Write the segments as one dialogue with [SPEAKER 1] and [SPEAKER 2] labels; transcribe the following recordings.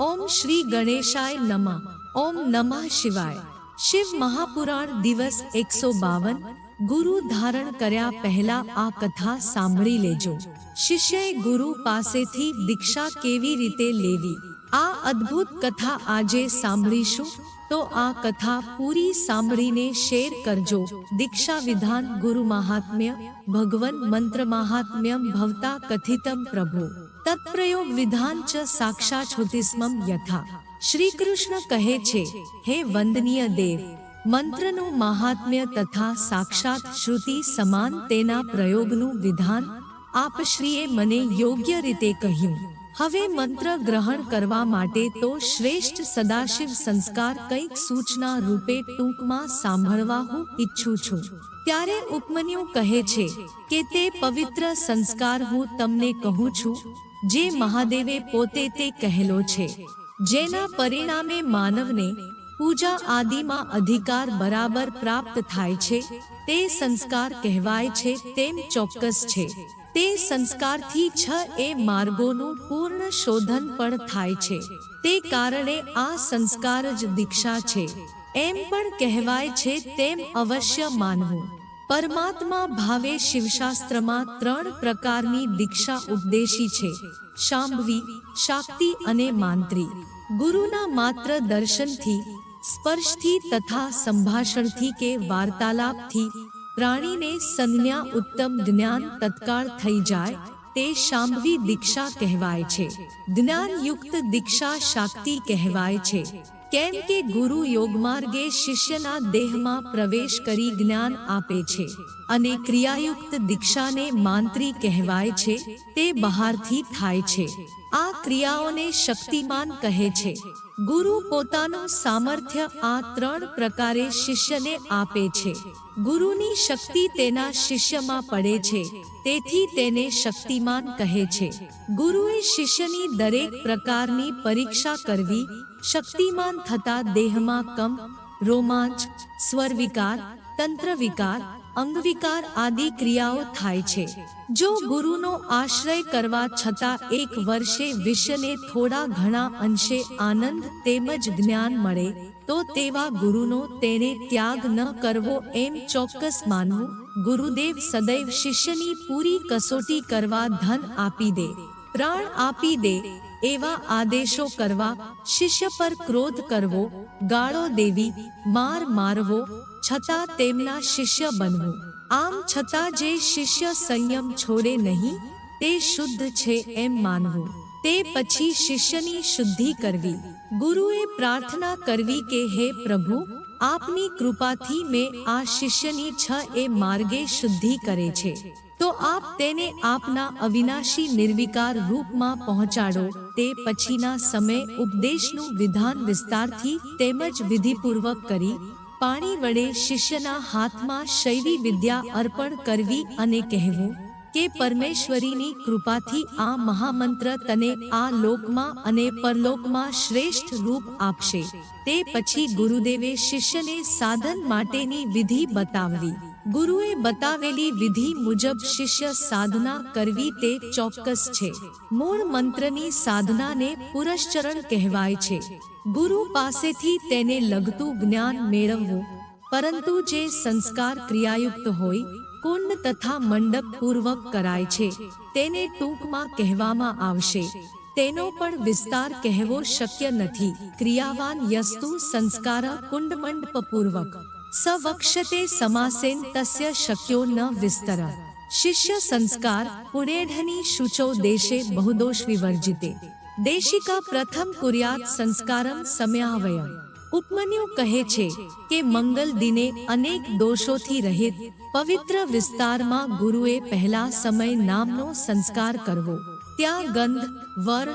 [SPEAKER 1] ઓમ શ્રી ગણેશાય નમઃ. ઓમ નમઃ શિવાય. શિવ મહાપુરાણ દિવસ એકસો બાવન. ગુરુ ધારણ કર્યા પહેલા આ કથા સાંભળી લેજો. શિષ્યએ ગુરુ પાસેથી દીક્ષા કેવી રીતે લેવી? આ અદ્ભુત કથા આજે સાંભળીશું? તો આ કથા પૂરી સાંભળીને શેર કરજો. દીક્ષા વિધાન ગુરુ મહાત્મ્ય, ભગવન મંત્ર મહાત્મ્યમ ભવતા કથિતમ પ્રભુ. તત્પ્રયોગ વિધાન ચ સાક્ષાછોતિસ્મમ યથા. શ્રી કૃષ્ણ કહે છે, હે વંદનીય દેવ, મંત્રનું મહાત્મ્ય તથા સાક્ષાત શ્રુતિ સમાન તેના પ્રયોગનું વિધાન આપ શ્રીએ મને યોગ્ય રીતે કહ્યું. હવે મંત્ર ગ્રહણ કરવા માટે તો શ્રેષ્ઠ સદાશિવ સંસ્કાર કંઈક સૂચના રૂપે ટૂંકમાં સાંભળવા હું ઈચ્છું છું. ત્યારે ઉપમન્યુ કહે છે કે તે પવિત્ર સંસ્કાર હું તમને કહું છું. જે મહાદેવે પોતે તે કહેલો છે, જેના પરિણામે માનવને પૂજા આદિમાં અધિકાર બરાબર પ્રાપ્ત થાય છે, તે સંસ્કાર કહેવાય છે, તેમ ચોક્કસ છે. તે સંસ્કારથી છ એ માર્ગોનું પૂર્ણ શોધન પણ થાય છે. તે કારણે આ સંસ્કાર જ દીક્ષા છે. એમ પણ કહેવાય છે તેમ અવશ્ય માનવું. પરમાત્મા ભાવે શિવશાસ્ત્રમાં ત્રણ પ્રકારની દીક્ષા ઉપદેશી છે. શાંભવી શાક્તિ અને માંત્રી ગુરુના માત્ર દર્શનથી, સ્પર્શથી તથા સંભાષણથી કે વાર્તાલાપથી પ્રાણીને સંજ્ઞા ઉત્તમ જ્ઞાન તત્કાળ થઈ જાય, તે શાંભવી દીક્ષા કહેવાય છે. જ્ઞાનયુક્ત દીક્ષા શાક્તિ કહેવાય છે. કેમ કે ગુરુ યોગ માર્ગે શિષ્યના દેહમાં પ્રવેશ કરી જ્ઞાન આપે છે અને ક્રિયાયુક્ત દીક્ષાને માંત્રી કહેવાય છે, તે બહારથી થાય છે. આ ક્રિયાઓને શક્તિમાન કહે છે. ગુરુ પોતાનું સામર્થ્ય આ ત્રણ પ્રકારે શિષ્યને આપે છે. ગુરુની શક્તિ તેના શિષ્યમાં પડે છે, તેથી તેને શક્તિમાન કહે છે. ગુરુએ શિષ્યની દરેક પ્રકારની પરીક્ષા કરવી, શક્તિમાન થતા દેહમાં કમ રોમાંચ સ્વર વિકાર તંત્ર વિકાર અંગવિકાર આદિ ક્રિયાઓ થાય છે. જો ગુરુનો આશ્રય કરવા છતાં એક વર્ષે વિશ્વને થોડા ઘણા અંશે આનંદ તેમજ જ્ઞાન મળે, તો તેવા ગુરુનો તેને ત્યાગ ન કરવો એમ ચોક્કસ માનવું, ગુરુદેવ સદૈવ શિષ્યની પૂરી કસોટી કરવા ધન આપી દે, પ્રાણ આપી દે એવા આદેશો કરવા, શિષ્ય પર ક્રોધ કરવો, ગાળો દેવી, માર મારવો, છતાં તેમના શિષ્ય બનવું. આમ છતાં જે શિષ્ય સંયમ છોડે નહીં, તે શુદ્ધ છે એમ માનવું. તે પછી શિષ્યની શુદ્ધિ કરવી. ગુરુએ પ્રાર્થના કરવી કે, હે પ્રભુ, આપની કૃપાથી મેં આ શિષ્યની છ એ માર્ગે શુદ્ધિ કરે છે. તો આપ તેને આપના અવિનાશી નિર્વિકાર રૂપમાં પહોંચાડો. તે પછીના સમય ઉપદેશનું વિધાન વિસ્તારથી તેમજ વિધિપૂર્વક કરી, પાણી વડે શિષ્યના હાથમાં શૈવી વિદ્યા અર્પણ કરવી અને કહેવું કે પરમેશ્વરીની કૃપાથી આ મહામંત્ર તને આ લોકમાં અને પરલોકમાં શ્રેષ્ઠ રૂપ આપશે. તે પછી ગુરુદેવે શિષ્યને સાધન માટેની વિધિ બતાવવી. ગુરુએ બતાવેલી વિધિ મુજબ શિષ્ય સાધના કરવી તે ચોક્કસ છે. મૂળ મંત્રની સાધનાને પુરશ્ચરણ કહેવાય છે. ગુરુ પાસેથી તેને લગતું જ્ઞાન મેળવવું, પરંતુ જે સંસ્કાર ક્રિયાયુક્ત હોય, કુંડ તથા મંડપ પૂર્વક કરાય છે. તેને ટૂંકમાં કહેવામાં આવશે. તેનો પણ વિસ્તાર કહેવો શક્ય નથી. ક્રિયાવાન યસ્તુ સંસ્કાર કુંડ મંડપ પૂર્વક. સવક્ષતે સમાસેન તસ્ય શક્યો ન વિસ્તર શિષ્ય સંસ્કાર પુણેઢની શુચો દેશે બહુદોષ વિવર્જિતે દેશિકા પ્રથમ કુર્યાત સંસ્કારમ સમયાવય ઉપમન્યુ કહે છે કે મંગલ દિને અનેક દોષોથી રહિત પવિત્ર વિસ્તારમાં ગુરુએ પહેલા સમય નામનો સંસ્કાર કરવો ત્યાં ગંધ વર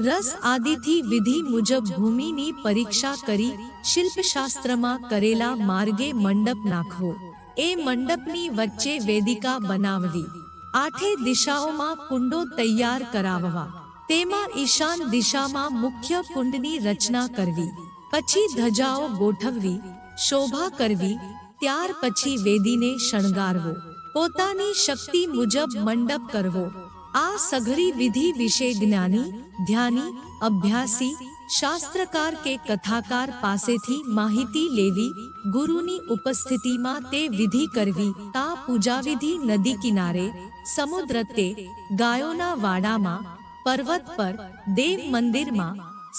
[SPEAKER 1] રસ આદિથી વિધિ મુજબ ભૂમિની પરીક્ષા કરી શિલ્પશાસ્ત્રમાં કરેલા માર્ગે મંડપ નાખવો. એ મંડપની વચ્ચે વેદિકા બનાવવી. આઠે દિશાઓમાં કુંડો તૈયાર કરાવવા. તેમાં ઈશાન દિશામાં મુખ્ય કુંડની રચના કરવી. પછી ધજાઓ ગોઠવવી, શોભા કરવી, ત્યાર પછી વેદીને શણગારવો. પોતાની શક્તિ મુજબ મંડપ કરવો. આ સઘળી વિધિ વિશે જ્ઞાની, ધ્યાની, અભ્યાસી, શાસ્ત્રકાર કે કથાકાર પાસેથી માહિતી લેવી, ગુરુની ઉપસ્થિતિમાં તે વિધિ કરવી, તા પૂજાવિધિ નદી કિનારે, સમુદ્ર તે, ગાયોના વાડામાં, પર્વત પર, દેવ મંદિરમાં,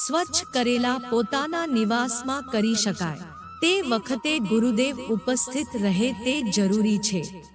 [SPEAKER 1] સ્વચ્છ કરેલા પોતાના નિવાસમાં કરી શકાય. તે વખતે ગુરુદેવ ઉપસ્થિત રહે તે જરૂરી છે.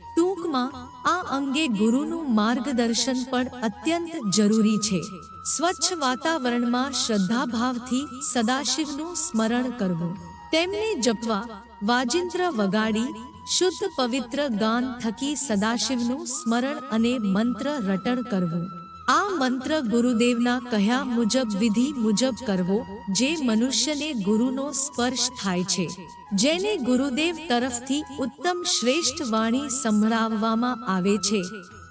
[SPEAKER 1] ટૂંકમાં આ અંગે ગુરુનું માર્ગદર્શન પણ અત્યંત જરૂરી છે. સ્વચ્છ વાતાવરણમાં શ્રદ્ધાભાવથી સદાશિવનું સ્મરણ કરવું. તેમને જપવા, વાજિંત્ર વગાડી, શુદ્ધ પવિત્ર ગાન થકી સદાશિવનું સ્મરણ અને મંત્ર રટણ કરવું. આ મંત્ર ગુરુદેવના કહ્યા મુજબ વિધિ મુજબ કરવો, જે મનુષ્યને ગુરુનો સ્પર્શ થાય છે. જેને ગુરુદેવ તરફથી ઉત્તમ શ્રેષ્ઠ વાણી સંભળાવવામાં આવે છે.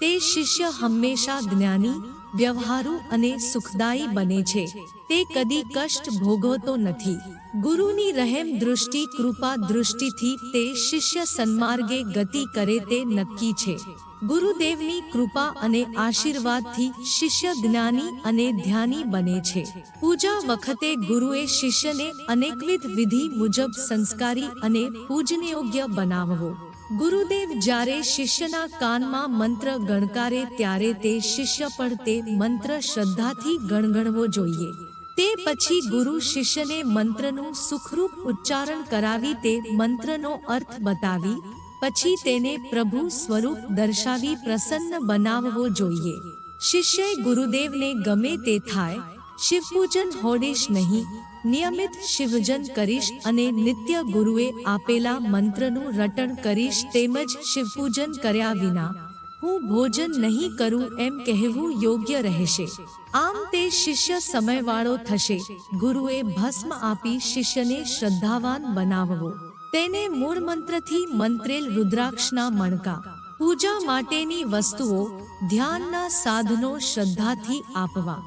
[SPEAKER 1] તે શિષ્ય હંમેશા જ્ઞાની, વ્યવહારુ અને સુખદાયી બને છે. તે કદી કષ્ટ ભોગવતો નથી. ગુરુની રહેમ દૃષ્ટિ, કૃપા દૃષ્ટિથી તે શિષ્ય સન્માર્ગે ગતિ કરે તે નક્કી છે. ગુરુદેવની કૃપા અને આશીર્વાદથી શિષ્ય જ્ઞાની અને ધ્યાની બને છે. પૂજા વખતે ગુરુએ શિષ્યને અનેકવિધ વિધિ મુજબ સંસ્કારી અને પૂજનયોગ્ય બનાવવો. ગુરુદેવ જ્યારે શિષ્યના કાનમાં મંત્ર ગણકારે ત્યારે તે શિષ્ય પણ તે મંત્ર શ્રદ્ધાથી ગણગણવો જોઈએ. તે પછી ગુરુ શિષ્યને મંત્રનું સુખરૂપ ઉચ્ચારણ કરાવી તે મંત્રનો અર્થ બતાવી, પછી તેને પ્રભુ સ્વરૂપ દર્શાવી પ્રસન્ન બનાવવો જોઈએ. શિષ્યએ ગુરુદેવને ગમે તે થાય, શિવપૂજન હોડીશ નહીં, નિયમિત શિવજન કરીશ અને નિત્ય ગુરુએ આપેલા મંત્રનું રટણ કરીશ તેમજ શિવપૂજન કર્યા વિના હું ભોજન નહીં કરું એમ કહેવું યોગ્ય રહેશે. આમ તે શિષ્ય સમયવાળો થશે. ગુરુએ ભસ્મ આપી શિષ્યને શ્રદ્ધાવાન બનાવવો. તેને મૂળ મંત્રથી મંત્રેલ રુદ્રાક્ષના મણકા. પૂજા માટેની વસ્તુઓ ધ્યાનના સાધનો શ્રદ્ધાથી આપવા.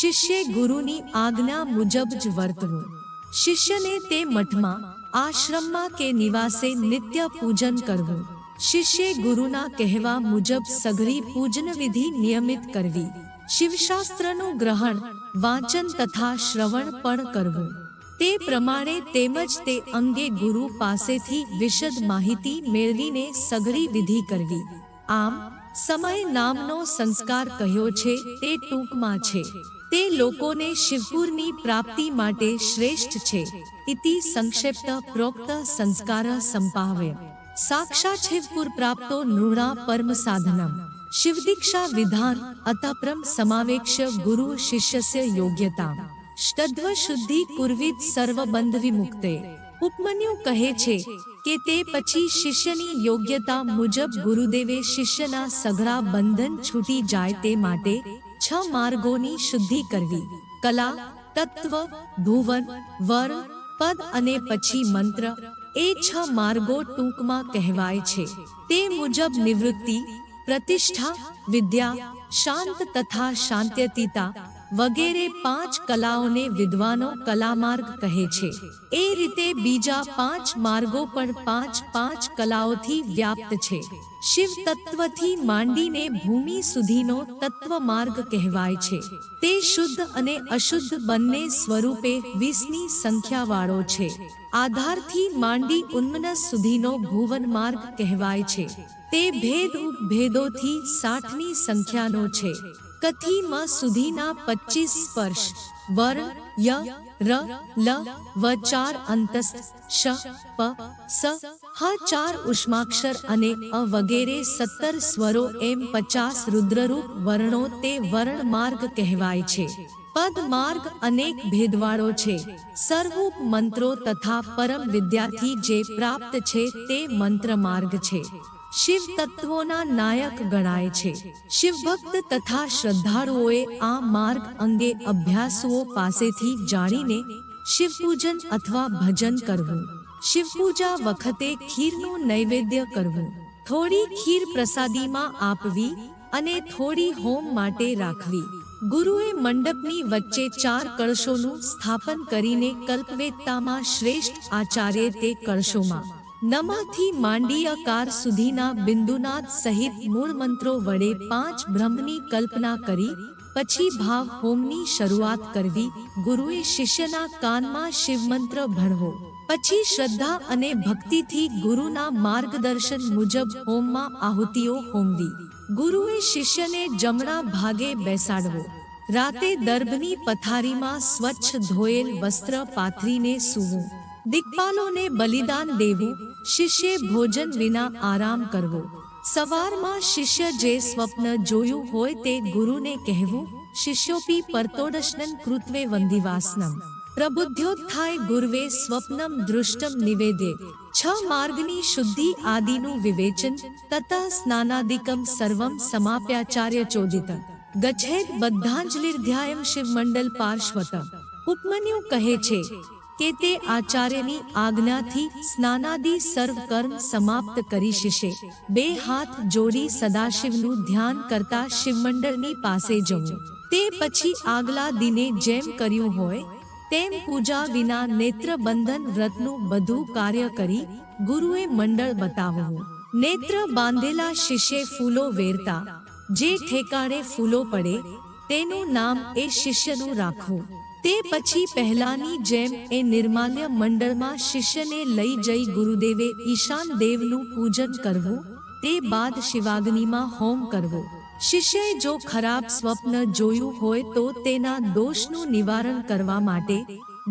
[SPEAKER 1] શિષ્ય ગુરુની આજ્ઞા મુજબ જ વર્તવું. શિષ્યને તે મઠમાં, આશ્રમમાં કે નિવાસે નિત્ય પૂજન કરવું. શિષ્ય ગુરુના કહેવા મુજબ સઘળી પૂજન વિધિ નિયમિત કરવી. શિવશાસ્ત્રનું ગ્રહણ, વાંચન તથા શ્રવણ પણ કરવું. તે પ્રમાણે તેમજ તે અંગે ગુરુ પાસેથી વિશદ માહિતી મેળવીને સઘળી વિધિ કરવી. આમ, સમય નામનો સંસ્કાર કહ્યો છે તે ટૂંકમાં છે. તે લોકોને શિવપુરની પ્રાપ્તિ માટે શ્રેષ્ઠ છે. ઇતિ સંક્ષિપ્ત પ્રોક્ત સંસ્કાર સંપાવ્ય. સાક્ષાત શિવપુર પ્રાપ્તો નૃણા પરમ સાધનમ. શિવદીક્ષા વિધાન અતપ્રમ સમાવેક્ષ્ય ગુરુ શિષ્યસ્ય યોગ્યતા સ્તદ્વ શુદ્ધિ કુર્વિત સર્વબંધ વિમુક્તે. ઉપમન્યુ કહે છે કે તે પછી શિષ્યની યોગ્યતા મુજબ ગુરુદેવે શિષ્યના સઘળા બંધન છૂટી જાય તે માટે છ માર્ગોની શુદ્ધિ કરવી. કલા, તત્વ, ભુવન, વર, પદ અને પછી મંત્ર એ છ માર્ગો ટૂંકમાં કહેવાય છે. તે મુજબ નિવૃત્તિ પ્રતિષ્ઠા વિદ્યા શાંત તથા શાંત્યતીતા વગેરે પાંચ કલાઓને વિદ્વાનો કલામાર્ગ કહે છે. એ રીતે બીજા પાંચ માર્ગો પણ પાંચ પાંચ કલાઓથી વ્યાપ્ત છે. શિવ તત્વથી માંડીને ભૂમિ સુધીનો તત્વ માર્ગ કહેવાય છે. તે શુદ્ધ અને અશુદ્ધ બંને સ્વરૂપે વીસની સંખ્યાવાળો છે. આધારથી માંડી ઉન્મનસ સુધીનો ભુવન માર્ગ કહેવાય છે. તે ભેદ ઉપભેદોથી સાઠની સંખ્યાનો છે. કથીમાં સુધીના પચીસ સ્પર્શ. વર, ય, ર, લ, વ, ચાર અંતસ્થ, શ, પ, સ, હ, ચાર ઉષ્માક્ષર અને અ વગેરે સત્તર સ્વરો એમ પચાસ રુદ્રરૂપ વર્ણો તે વર્ણ માર્ગ કહેવાય છે. પદ માર્ગ અનેક ભેદવાળો છે. સર્વરૂપ મંત્રો તથા પરમ વિદ્યાથી જે પ્રાપ્ત છે તે મંત્ર માર્ગ છે. શિવ તત્વોના નાયક ગણાય છે. શિવભક્ત તથા શ્રદ્ધાળુઓએ આ માર્ગ અંગે અભ્યાસુઓ પાસેથી જાણીને શિવપૂજન અથવા ભજન કરવું. શિવપૂજા વખતે ખીરનું નૈવેદ્ય કરવું. થોડી ખીર પ્રસાદીમાં આપવી અને થોડી હોમ માટે રાખવી. ગુરુએ મંડપની વચ્ચે ચાર કળશોનું સ્થાપન કરીને કલ્પવેત્તામાં શ્રેષ્ઠ આચાર્ય તે કળશોમાં નમઃથી માંડી અકાર સુધીના બિંદુનાદ સહિત મૂળ મંત્રો વડે પાંચ બ્રહ્મની કલ્પના કરી, પછી ભાવ હોમની શરૂઆત કરવી, ગુરુએ શિષ્યના કાનમાં શિવમંત્ર ભણવો. પછી શ્રદ્ધા અને ભક્તિથી ગુરુના માર્ગદર્શન મુજબ હોમમાં આહુતિઓ હોમવી. ગુરુએ શિષ્યને જમણા ભાગે બેસાડવો. રાતે દર્ભની પથારીમાં સ્વચ્છ ધોયેલ વસ્ત્ર પાથરીને સૂવું. દિગ્પાલોને બલિદાન દેવું શિષ્યે ભોજન વિના આરામ કરવો. સવારમાં શિષ્ય જે સ્વપ્ન જોયું હોય તે ગુરુને કહેવું, શિષ્યોપી પરતોડશનન કૃત્વે વંદિવાસનમ. પ્રબુદ્ધ્યોત્થાય ગુરવે સ્વપ્નમ દૃષ્ટમ નિવેદે. છ માર્ગની શુદ્ધિ આદિનું વિવેચન, તથા સ્નાનાદિકમ સર્વમ સમાપ્યાચાર્ય ચોદિત. ગછેદ બદ્ધાંજલિર્ધ્યાયમ શિવમંડલ પાર્શ્વત. ઉપમન્યુ કહે છે કે તે આચાર્યની આજ્ઞાથી સ્નાનાદિ સર્વ કર્મ સમાપ્ત કરી શિશે. બે હાથ જોડી સદાશિવનું ધ્યાન કરતા શિવમંડળની પાસે જવું. તે પછી આગલા દિને જેમ કર્યું હોય, તેમ પૂજા વિના નેત્રબંધન વ્રતનું બધું કાર્ય કરી ગુરુએ મંડળ બતાવવું. નેત્ર બાંધેલા શિષ્ય ફૂલો વેરતા. જે ઠેકાણે ફૂલો પડે, તેનું નામ એ શિષ્યનું રાખવું. તે પછી પહેલાની જેમ એ નિર્માલ્ય મંડળમાં શિષ્યને લઈ જઈ ગુરુદેવે ઈશાન દેવનું પૂજન કરવું, તે બાદ શિવાગ્નિમાં હોમ કરવો. શિષ્યએ જો ખરાબ સ્વપ્ન જોયું હોય તો તેના દોષનું નિવારણ કરવા માટે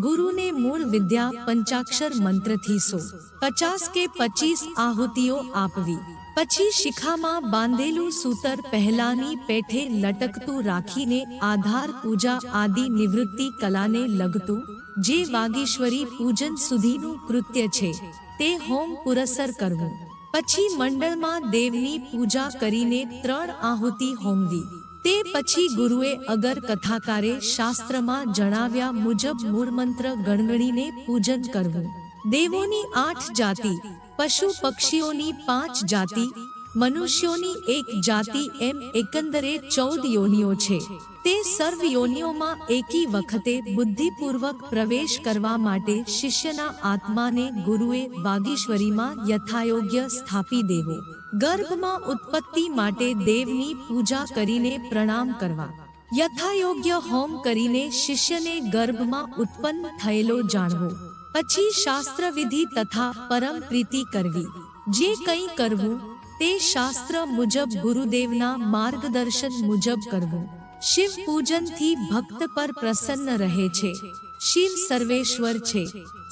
[SPEAKER 1] ગુરુને મૂળ વિદ્યા પંચાક્ષર મંત્રથી સો પચાસ કે પચીસ આહુતિઓ આપવી. પછી શિખામાં બાંધેલું સૂતર પહેલાની પેઠે લટકતું રાખીને આધાર પૂજા આદિ નિવૃત્તિ કલાને લગતું, જે વાગીશ્વરી પૂજન સુધીનું કૃત્ય છે, તે હોમ પુરસર કરવું. પછી મંડળમાં દેવની પૂજા કરીને ત્રણ આહુતિ હોમવી. તે પછી ગુરુએ અગર કથાકારે શાસ્ત્રમાં જણાવ્યા મુજબ મૂળમંત્ર ગણગણીને પૂજન કરવું. દેવોની આઠ જાતિ પશુ પક્ષીઓની પાંચ જાતિ, મનુષ્યોની એક જાતિ એમ એકંદરે ચૌદ યોનિઓ છે. તે સર્વ યોનિઓમાં એકી વખતે બુદ્ધિપૂર્વક પ્રવેશ કરવા માટે શિષ્યના આત્માને ગુરુએ વાગીશ્વરીમાં યથાયોગ્ય સ્થાપી દેવો. ગર્ભમાં ઉત્પત્તિ માટે દેવની પૂજા કરીને પ્રણામ કરવા. યથાયોગ્ય હોમ કરીને શિષ્યને ગર્ભમાં ઉત્પન્ન થયેલો જાણવો. પછી શાસ્ત્રવિધિ તથા પરમ પ્રીતિ કરવી. જે કંઈ કરવું, તે શાસ્ત્ર મુજબ ગુરુદેવના માર્ગદર્શન મુજબ કરવું. શિવ પૂજનથી ભક્ત પર પ્રસન્ન રહે છે. શિવ સર્વેશ્વર છે.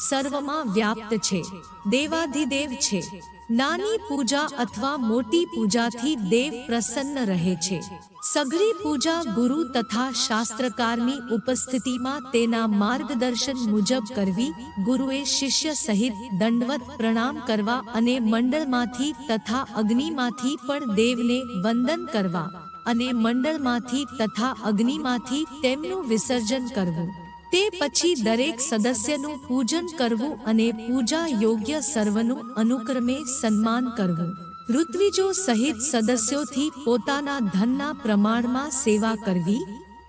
[SPEAKER 1] સર્વમાં વ્યાપ્ત છે. દેવાધિદેવ છે. નાની પૂજા અથવા મોટી પૂજાથી દેવ પ્રસન્ન રહે છે. સઘળી પૂજા ગુરુ તથા શાસ્ત્રકારની ઉપસ્થિતિમાં તેના માર્ગદર્શન મુજબ કરવી, ગુરુએ શિષ્ય સહિત દંડવત પ્રણામ કરવા અને મંડળમાંથી તથા અગ્નિમાંથી પણ દેવને વંદન કરવા અને મંડળમાંથી તથા અગ્નિમાંથી તેમનું વિસર્જન કરવું. તે પછી દરેક સદસ્યનું પૂજન કરવું અને પૂજા યોગ્ય સર્વનું અનુક્રમે સન્માન કરવું. ઋત્વિજો સહિત સદસ્યોથી પોતાના ધનના પ્રમાણમાં સેવા કરવી.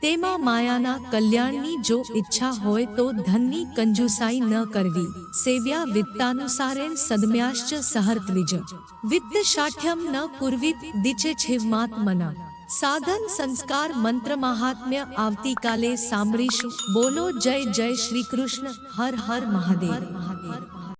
[SPEAKER 1] તેમાં માયાના કલ્યાણની જો ઈચ્છા હોય તો ધનની કંજુસાઈ ન કરવી. સેવ્યા વિત્તાનુસારેણ સદમ્યાશ્ચ સહર્ત્વિજ. વિત્ત શાઠ્યમ ન કુર્વિત દિચે છિવમાત્મના સાધન સંસ્કાર મંત્ર મહાત્મ્ય આવતીકાલે સાંભળીશું. બોલો જય જય શ્રી કૃષ્ણ. હર હર મહાદેવ. મહાદેવ